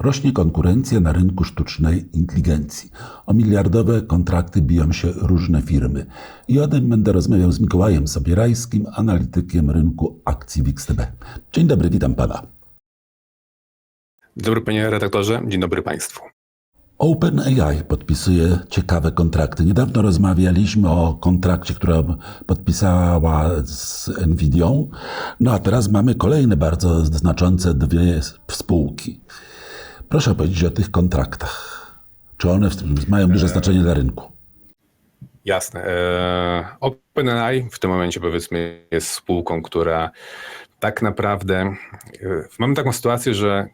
Rośnie konkurencja na rynku sztucznej inteligencji. O miliardowe kontrakty biją się różne firmy. I o tym będę rozmawiał z Mikołajem Sobierajskim, analitykiem rynku akcji WIXTB. Dzień dobry, witam pana. Dzień dobry panie redaktorze, dzień dobry państwu. OpenAI podpisuje ciekawe kontrakty. Niedawno rozmawialiśmy o kontrakcie, który podpisała z Nvidią. No a teraz mamy kolejne bardzo znaczące dwie spółki. Proszę powiedzieć o tych kontraktach. Czy one mają duże znaczenie dla rynku? Jasne. E, OpenAI w tym momencie powiedzmy jest spółką, która tak naprawdę e, mamy taką sytuację, że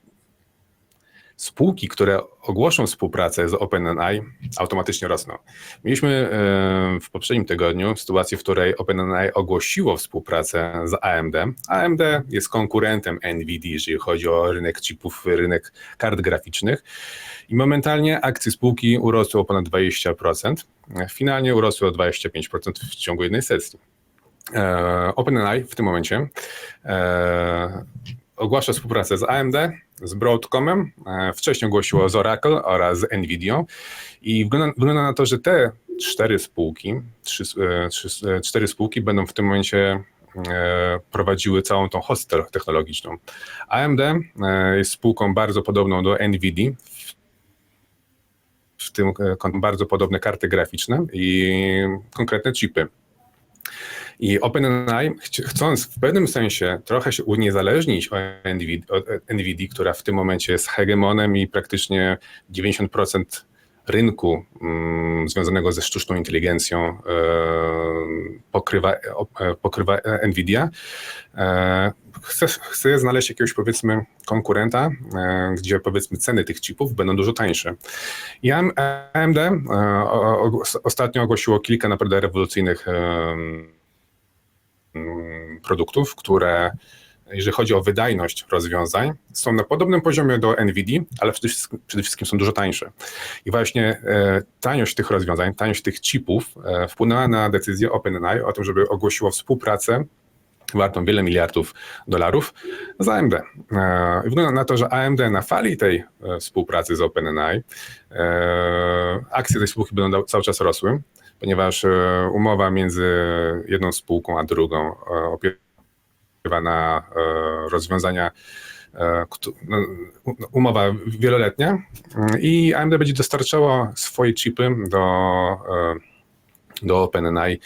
spółki, które ogłoszą współpracę z OpenAI, automatycznie rosną. Mieliśmy e, w poprzednim tygodniu sytuację, w której OpenAI ogłosiło współpracę z AMD. AMD jest konkurentem NVIDIA, jeżeli chodzi o rynek chipów, rynek kart graficznych. I momentalnie akcje spółki urosły o ponad 20%. Finalnie urosły o 25% w ciągu jednej sesji. E, OpenAI w tym momencie e, ogłasza współpracę z AMD, z Broadcomem, e, wcześniej ogłosiło z Oracle oraz z Nvidia i wygląda, wygląda na to, że te cztery spółki, trzy, e, trzy, e, cztery spółki będą w tym momencie prowadziły całą tą hostę technologiczną. AMD jest spółką bardzo podobną do Nvidia, w tym bardzo podobne karty graficzne i konkretne chipy. I OpenAI, chcąc w pewnym sensie trochę się uniezależnić od Nvidia, która w tym momencie jest hegemonem i praktycznie 90% rynku mm, związanego ze sztuczną inteligencją e, pokrywa, e, pokrywa Nvidia, e, chce, chce znaleźć jakiegoś powiedzmy konkurenta, e, gdzie powiedzmy ceny tych chipów będą dużo tańsze. I AM- AMD e, ostatnio ogłosiło kilka naprawdę rewolucyjnych produktów, które jeżeli chodzi o wydajność rozwiązań, są na podobnym poziomie do NVIDIA, ale przede wszystkim, są dużo tańsze. I właśnie e, taniość tych rozwiązań, taniość tych chipów e, wpłynęła na decyzję OpenAI o tym, żeby ogłosiło współpracę wartą wiele miliardów dolarów z AMD. E, wygląda na to, że AMD na fali tej e, współpracy z OpenAI e, akcje tej spółki będą cały czas rosły, ponieważ e, umowa między jedną spółką a drugą e, opiewa na e, rozwiązania no, umowa wieloletnia mm, i AMD będzie dostarczało swoje chipy do, do OpenAI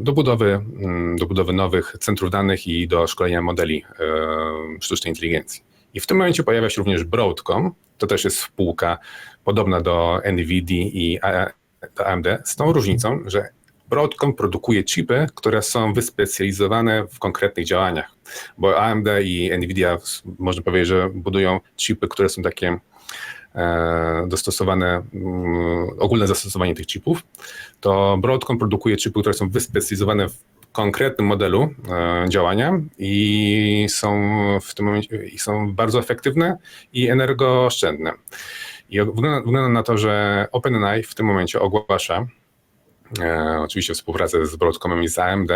do budowy, mm, do budowy nowych centrów danych i do szkolenia modeli sztucznej inteligencji. I w tym momencie pojawia się również Broadcom, to też jest spółka podobna do NVIDIA i AMD, z tą różnicą, że Broadcom produkuje chipy, które są wyspecjalizowane w konkretnych działaniach, bo AMD i NVIDIA można powiedzieć, że budują chipy, które są takie e, dostosowane, mm, ogólne zastosowanie tych chipów, to Broadcom produkuje chipy, które są wyspecjalizowane w konkretnym modelu e, działania i są w tym momencie i są bardzo efektywne i energooszczędne. I wygląda, wygląda na to, że OpenAI w tym momencie ogłasza e, oczywiście współpracę z Broadcomem i z AMD,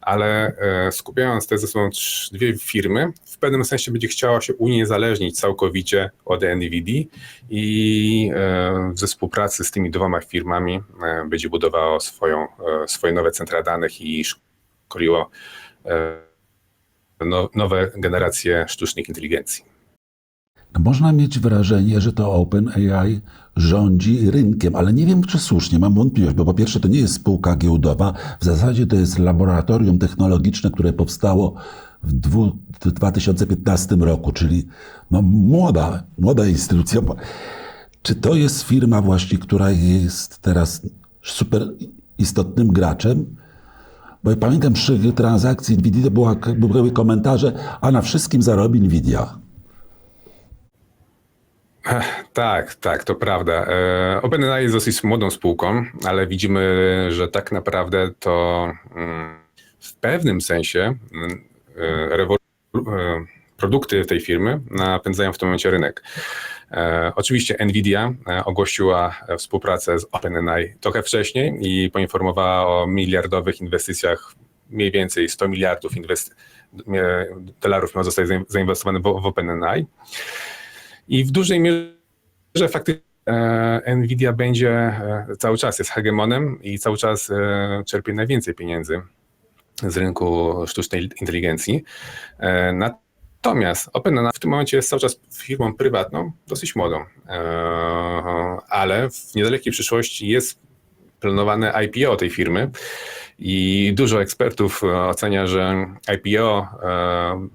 ale e, skupiając te ze sobą dwie firmy, w pewnym sensie będzie chciała się uniezależnić całkowicie od NVIDIA i e, ze współpracy z tymi dwoma firmami e, będzie budowało swoją, e, swoje nowe centra danych i szkoliło e, no, nowe generacje sztucznej inteligencji. Można mieć wrażenie, że to OpenAI rządzi rynkiem, ale nie wiem, czy słusznie, mam wątpliwość, bo po pierwsze to nie jest spółka giełdowa, w zasadzie to jest laboratorium technologiczne, które powstało w dwu- w 2015 roku, czyli no młoda, młoda instytucja. Czy to jest firma właśnie, która jest teraz super istotnym graczem? Bo ja pamiętam przy transakcji Nvidia były komentarze, a na wszystkim zarobi Nvidia. Tak, tak, to prawda. E, OpenAI jest dosyć młodą spółką, ale widzimy, że tak naprawdę to mm, w pewnym sensie mm, e, e, produkty tej firmy napędzają w tym momencie rynek. Oczywiście Nvidia ogłosiła współpracę z OpenAI trochę wcześniej i poinformowała o miliardowych inwestycjach, mniej więcej 100 miliardów dolarów miało zostać zain- zainwestowane w OpenAI. I w dużej mierze faktycznie e, Nvidia będzie e, cały czas jest hegemonem i cały czas e, czerpie najwięcej pieniędzy z rynku sztucznej inteligencji. Natomiast OpenAI w tym momencie jest cały czas firmą prywatną, dosyć młodą, ale w niedalekiej przyszłości jest planowane IPO tej firmy i dużo ekspertów ocenia, że IPO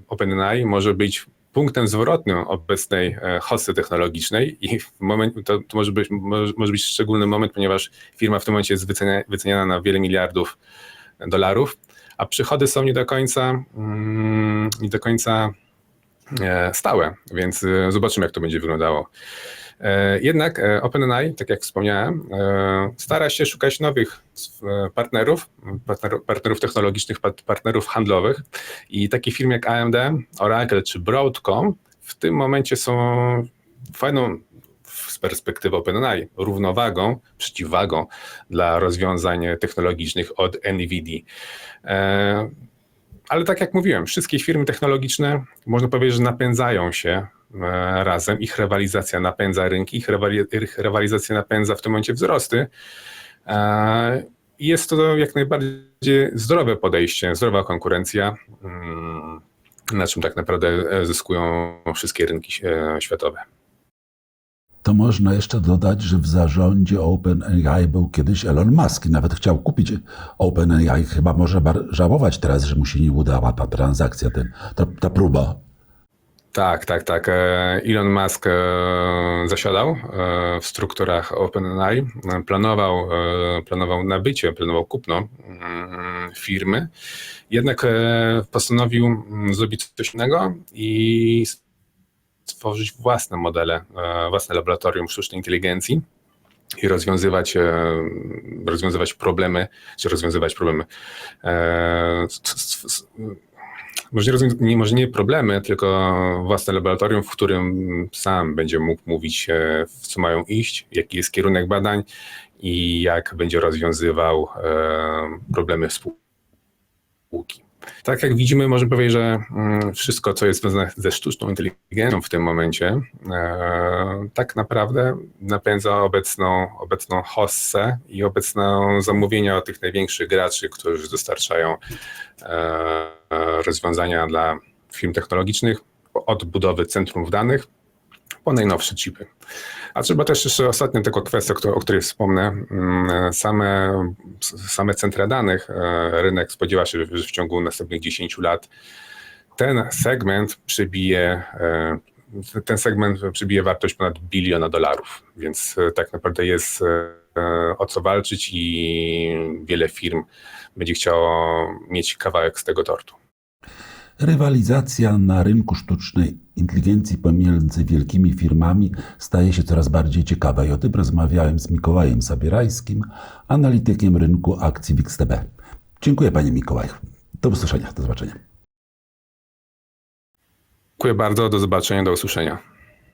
OpenAI może być punktem zwrotnym obecnej e, hossy technologicznej i moment, to, to może, być, może, może być szczególny moment, ponieważ firma w tym momencie jest wycenia, wyceniana na wiele miliardów dolarów, a przychody są nie do końca, mm, nie do końca e, stałe, więc e, zobaczymy, jak to będzie wyglądało. E, Jednak e, OpenAI, tak jak wspomniałem, e, stara się szukać nowych partnerów, partner- partnerów technologicznych, partnerów handlowych i takie firmy jak AMD, Oracle czy Broadcom w tym momencie są fajną z perspektywy OpenAI równowagą, przeciwwagą dla rozwiązań technologicznych od NVIDIA. E, ale tak jak mówiłem, wszystkie firmy technologiczne, można powiedzieć, że napędzają się razem. Ich rywalizacja napędza rynki, ich rywali- ich rywalizacja napędza w tym momencie wzrosty. E, Jest to jak najbardziej zdrowe podejście, zdrowa konkurencja, mm, na czym tak naprawdę e, zyskują wszystkie rynki e, światowe. To można jeszcze dodać, że w zarządzie OpenAI był kiedyś Elon Musk i nawet chciał kupić OpenAI. Chyba może żałować teraz, że mu się nie udała ta transakcja, ten, ta, ta próba. Tak, tak, tak. E, Elon Musk e, zasiadał e, w strukturach OpenAI, planował, planował nabycie, planował kupno mm, firmy, jednak postanowił mm, zrobić coś innego i stworzyć własne modele, własne laboratorium sztucznej inteligencji i rozwiązywać, rozwiązywać problemy, czy rozwiązywać problemy. Może nie, rozwią- nie, może nie problemy, tylko własne laboratorium, w którym sam będzie mógł mówić, w co mają iść, jaki jest kierunek badań i jak będzie rozwiązywał e, problemy spółki. Tak jak widzimy, możemy powiedzieć, że mm, wszystko, co jest związane ze sztuczną inteligencją w tym momencie, e, tak naprawdę napędza obecną, obecną hossę i obecne zamówienia tych największych graczy, którzy dostarczają e, e, rozwiązania dla firm technologicznych, od budowy centrów danych po najnowsze chipy. A trzeba też jeszcze ostatnia tylko kwestia, którą- o której wspomnę. Mm, Same, same centra danych, e, rynek spodziewa się, że w ciągu następnych 10 lat ten segment przybije, e, ten segment przybije wartość ponad biliona dolarów, więc e, tak naprawdę jest e, o co walczyć i wiele firm będzie chciało mieć kawałek z tego tortu. Rywalizacja na rynku sztucznej inteligencji pomiędzy wielkimi firmami staje się coraz bardziej ciekawa i o tym rozmawiałem z Mikołajem Sabierajskim, analitykiem rynku akcji w XTB. Dziękuję Panie Mikołaju. Do usłyszenia, do zobaczenia. Dziękuję bardzo, do zobaczenia, do usłyszenia.